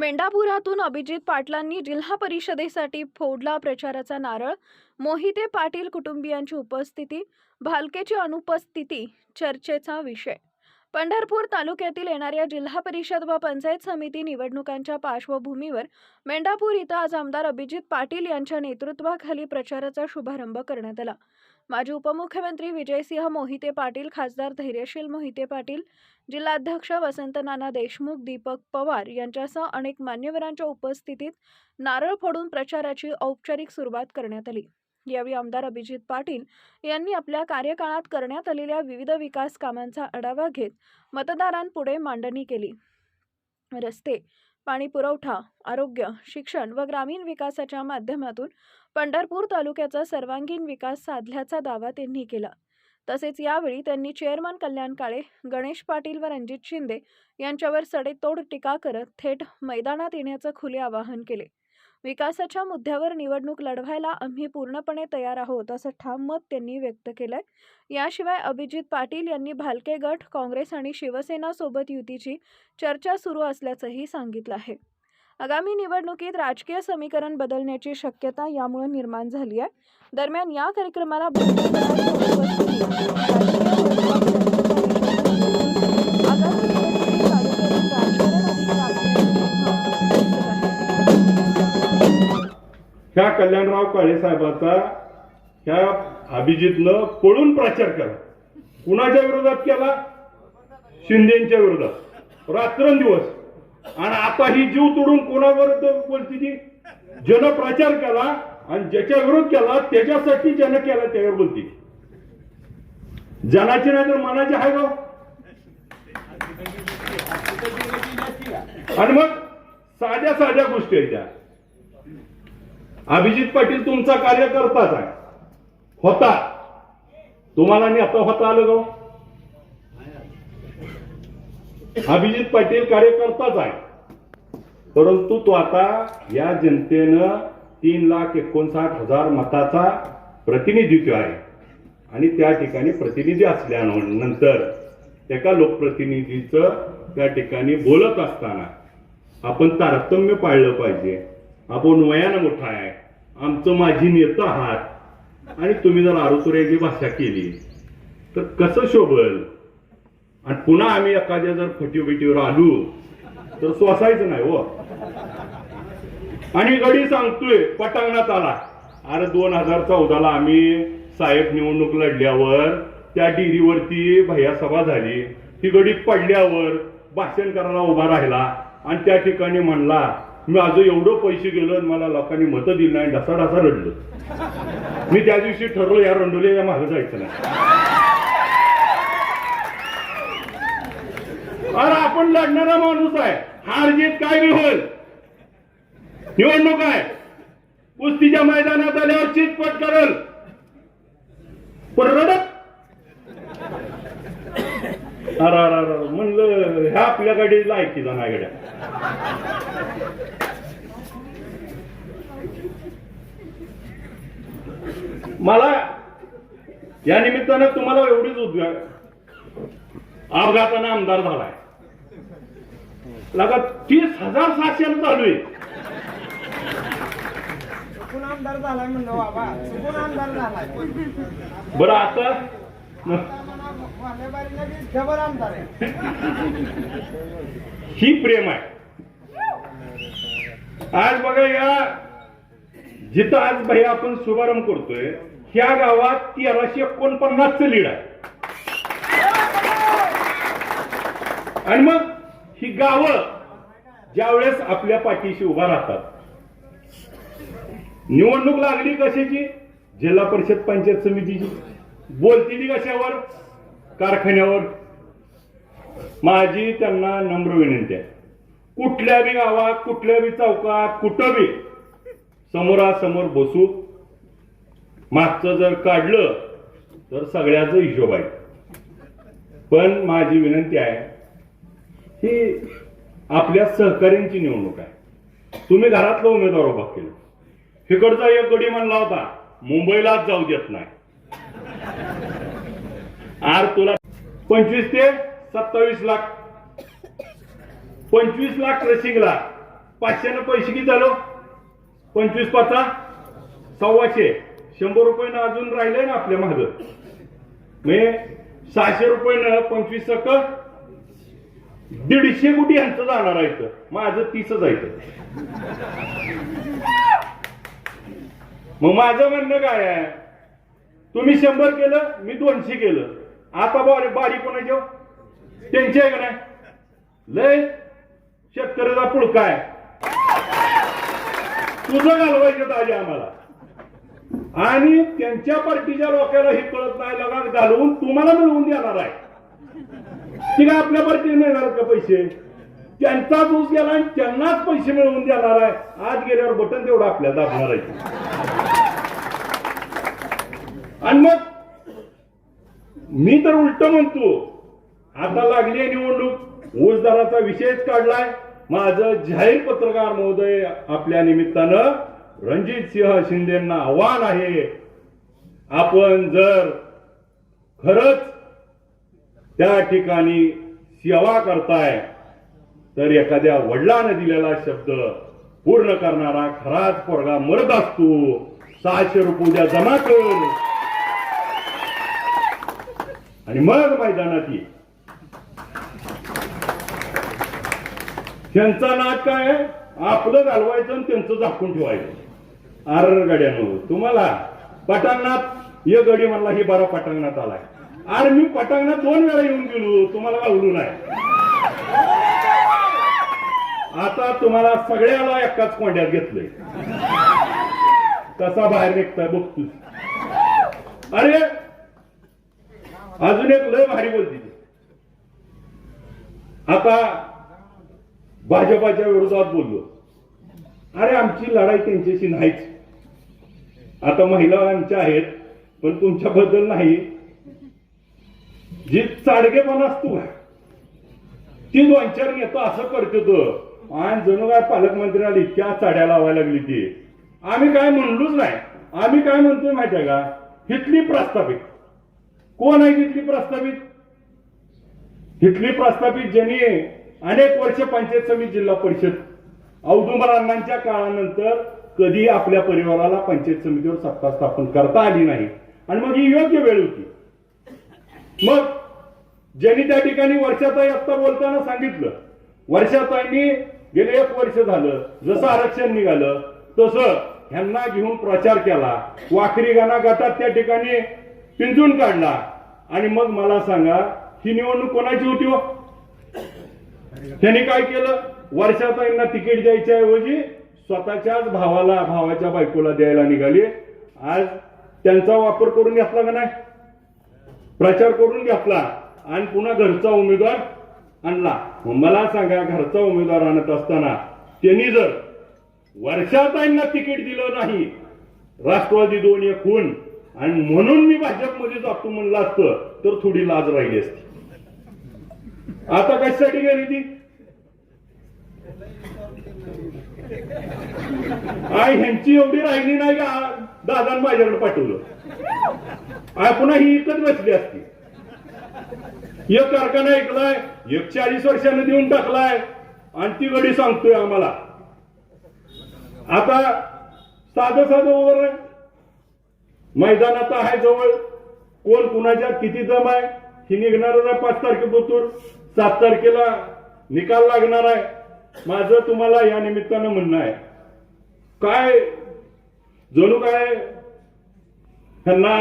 मेंढापुरातून अभिजित पाटलांनी जिल्हा परिषदेसाठी फोडला प्रचाराचा नारळ. मोहिते पाटील कुटुंबियांची उपस्थिती भालकेची अनुपस्थिती चर्चेचा विषय. पंढरपूर तालुक्यातील येणाऱ्या जिल्हा परिषद व पंचायत समिती निवडणुकांच्या पार्श्वभूमीवर मेंढापूर इथं आज आमदार अभिजित पाटील यांच्या नेतृत्वाखाली प्रचाराचा शुभारंभ करण्यात आला. माजी उपमुख्यमंत्री विजयसिंह मोहिते पाटील खासदार धैर्यशील मोहिते पाटील जिल्हाध्यक्ष वसंत नाना देशमुख दीपक पवार यांच्यासह अनेक मान्यवरांच्या उपस्थितीत नारळ फोडून प्रचाराची औपचारिक सुरुवात करण्यात आली. यावेळी आमदार अभिजित पाटील यांनी आपल्या कार्यकाळात करण्यात आलेल्या विविध विकास कामांचा आढावा घेत मतदारांपुढे मांडणी केली. रस्ते पाणी पुरवठा आरोग्य शिक्षण व ग्रामीण विकासाच्या माध्यमातून पंढरपूर तालुक्याचा सर्वांगीण विकास साधल्याचा दावा त्यांनी केला. तसेच यावेळी त्यांनी चेअरमन कल्याण काळे गणेश पाटील व रणजित शिंदे यांच्यावर सडेतोड टीका करत थेट मैदानात येण्याचं खुले आवाहन केले. विकासाच्या मुद्द्यावर निवडणूक लढवायला आम्ही पूर्णपणे तयार आहोत असं ठाम मत त्यांनी व्यक्त केलंय. याशिवाय अभिजित पाटील यांनी भालके गट काँग्रेस आणि शिवसेना सोबत युतीची चर्चा सुरू असल्याचंही सांगितलं आहे. आगामी निवडणुकीत राजकीय समीकरण बदलण्याची शक्यता यामुळे निर्माण झाली आहे. दरम्यान या कार्यक्रमाला ह्या कल्याणराव काळे साहेबाचा ह्या अभिजितनं पळून प्रचार केला. कुणाच्या विरोधात केला? शिंदेच्या विरोधात. रात्रंदिवस. आणि आता ही जीव तोडून कोणावर बोलती जन प्रचार केला आणि ज्याच्या विरोध केला त्याच्यासाठी जन केला त्यावर बोलती. जनाची नाही तर मनाची आहे गाव आणि मग साध्या साध्या गोष्टी आहेत त्या. अभिजित पाटील तुमचा कार्यकर्ताच आहे. होता. तुम्हाला नाही आता होता आलं गाव हो? अभिजित पाटील कार्यकर्ताच आहे. परंतु तो आता या जनतेनं तीन लाख एकोणसाठ हजार मताचा प्रतिनिधित्व आहे. आणि त्या ठिकाणी प्रतिनिधी असल्यानंतर एका लोकप्रतिनिधीचं त्या ठिकाणी बोलत असताना आपण तारतम्य पाळलं पाहिजे. आपण वयानं मोठा आहे. आमचं माझी नेतं आहात. आणि तुम्ही जर आरुतुऱ्याची भाषा केली तर कसं शोभल? आणि पुन्हा आम्ही एखाद्या जर फटी बिटीवर आलो तर सोसायचं नाही हो. आणि गडी सांगतोय पटांगणात आला. अरे दोन हजार चौदाला आम्ही साहेब निवडणूक लढल्यावर त्या डिरीवरती भैया सभा झाली. ती गडी पडल्यावर भाषण करायला उभा राहिला आणि त्या ठिकाणी म्हणला मी आज एवढं पैसे गेलो आणि मला लोकांनी मतं दिली नाही ढसा ढसा रडलो. मी त्या दिवशी ठरलो या रंडोली या मागे जायचं नाही. अरे आपण लढणारा माणूस आहे. हार जीत काय बी होईल निवडणूक आहे. कुस्तीच्या मैदानात आल्यावर चितपट करल. पण रडत? अरे अरे अरे म्हणलं ह्या आपल्याकडे लायकीचा नाही गड्या. मला या निमित्तानं तुम्हाला एवढीच उद्योग अपघातानं आमदार झालाय. लगा तीस हजार सातशे चालू आहे. चुकून आमदार झालाय म्हणलं बाबा. चुकून आमदार झालाय. बरं आता ही प्रेम आहे. आज बघा या जिथं आज भाई आपण शुभारंभ करतोय ह्या गावात तेराशे एकोणपन्नासचं लीड आहे. आणि मग ही गावं ज्यावेळेस आपल्या पाठीशी उभा राहतात निवडणूक लागली कशाची? जिल्हा परिषद पंचायत समितीची. बोलतील कशावर? कारखान्यावर. माझी त्यांना नम्र विनंती आहे. कुठल्या बी गावात कुठल्या बी चौकात कुठं बी समोरासमोर बसू मागचं जर काढलं तर सगळ्याच हिशोब आहे. पण माझी विनंती आहे ही आपल्या सहकार्यांची निवडणूक आहे. तुम्ही घरातला उमेदवार उभा केला. तिकडचा एक गडी म्हणला होता मुंबईलाच जाऊ देत नाही. आर तुला पंचवीस ते सत्तावीस लाख पंचवीस लाख क्रशिंगला पाचशेनं पैसे किती झालो? पंचवीस पाचा. सव्वाशे. शंभर रुपयानं अजून राहिले ना आपल्या माग. म्हणजे सहाशे रुपयानं पंचवीस सक दीडशे कोटी यांचं जाणार आहे तर माझं तीसच जायचं मग माझं म्हणणं काय आहे? तुम्ही शंभर केलं मी दोनशे केलं. आता बारी बारी कोणाच्या हो? त्यांची आहे का नाही? लय शेतकऱ्याचा पुळका आहे. तुझं घालवायचं ताजे आम्हाला. आणि त्यांच्या पार्टीच्या लोकांना हे कळत नाही लगात घालवून तुम्हाला मिळवून देणार आहे. ती काय आपल्या पार्टीने मिळणार का पैसे? त्यांचा ऊस गेला आणि त्यांनाच पैसे मिळवून देणार आहे. आज गेल्यावर बटन तेवढं आपल्याला दाबणार आहे. आणि मग मी तर उलट म्हणतो आता लागली आहे निवडणूक. ऊसदाराचा विषयच काढलाय. माझं जाहीर पत्रकार महोदय आपल्या निमित्तानं रणजित सिंह शिंदेना आव्हान आहे. आपण जर खरंच त्या ठिकाणी सेवा करताय तर एखाद्या वडिलानं दिलेला शब्द पूर्ण करणारा खराच पोरगा मरत असतो. सहाशे रुपये उद्या जमा कर. आणि मग मैदानात त्यांचा नाद काय आपलं घालवायचं आणि त्यांचं झाकून ठेवायचं. आर गड्यानं तुम्हाला पटांगणात ये गडी म्हणला हे बारा पटांगणात आलाय. अरे मी पटांगणात दोन वेळा येऊन गेलो. तुम्हाला गावलो नाही. आता तुम्हाला सगळ्याला एकाच कोंड्यात घेतलंय. कसा बाहेर निघताय बघतो अरे अजून एक लय भारी बोलते आता भाजपाच्या विरोधात बोललो. अरे आमची लढाई त्यांच्याशी नाहीच. आता महिला आमच्या आहेत पण तुमच्याबद्दल नाही. जी चाडगेपणा असतो काय ती दोन चार येतो असं करतो तो आणि जणू काय पालकमंत्र्याला इतक्या चाड्या लावायला लागली ती. आम्ही काय म्हणलोच नाही. आम्ही काय म्हणतोय माहिती आहे का? हिथली प्रस्थापित. कोण आहे तिथली प्रस्थापित? तिथली प्रस्थापित ज्यांनी अनेक वर्ष पंचायत समिती जिल्हा परिषद औदुंबरांच्या काळानंतर कधी आपल्या परिवाराला पंचायत समितीवर सत्ता स्थापन करता आली नाही. आणि मग ही योग्य वेळ होती. मग ज्यांनी त्या ठिकाणी वर्षाताई आत्ता बोलताना सांगितलं वर्षाताईंनी गेले एक वर्ष झालं जसं आरक्षण निघालं तसं ह्यांना घेऊन प्रचार केला वाखरी गाणा गटात त्या ठिकाणी पिंजून काढला. आणि मग मला सांगा ही निवडणूक कोणाची होती हो? त्यांनी काय केलं? वर्षाताईंना तिकीट द्यायच्या ऐवजी स्वतःच्याच भावाला भावाच्या बायकोला द्यायला निघाली. आज त्यांचा वापर करून घेतला का नाही? प्रचार करून घेतला आणि पुन्हा घरचा उमेदवार आणला. मला सांगा घरचा उमेदवार आणत असताना त्यांनी जर वर्षाताईंना तिकीट दिलं नाही राष्ट्रवादी दोन एक खून आणि म्हणून मी भाजपमध्ये जातो म्हणलं असतं तर थोडी लाज राहिली असती. आता कशासाठी गेली ती? आय ह्यांची एवढी राहिली नाही का? माझ्याकडे पाठवलं. आय पुन्हा ही इकत बसली असती. एक कारखाना ऐकलाय एक चाळीस वर्षानं देऊन टाकलाय आणि ती गडी सांगतोय आम्हाला. आता साधं साधं ओव्हर मैदान मैदानात आहे जवळ. कोण कुणाच्या किती जम आहे? ही निघणारच आहे पाच तारखेपासून सात तारखेला निकाल लागणार आहे. माझं तुम्हाला या निमित्तानं म्हणणं आहे. काय जणू काय त्यांना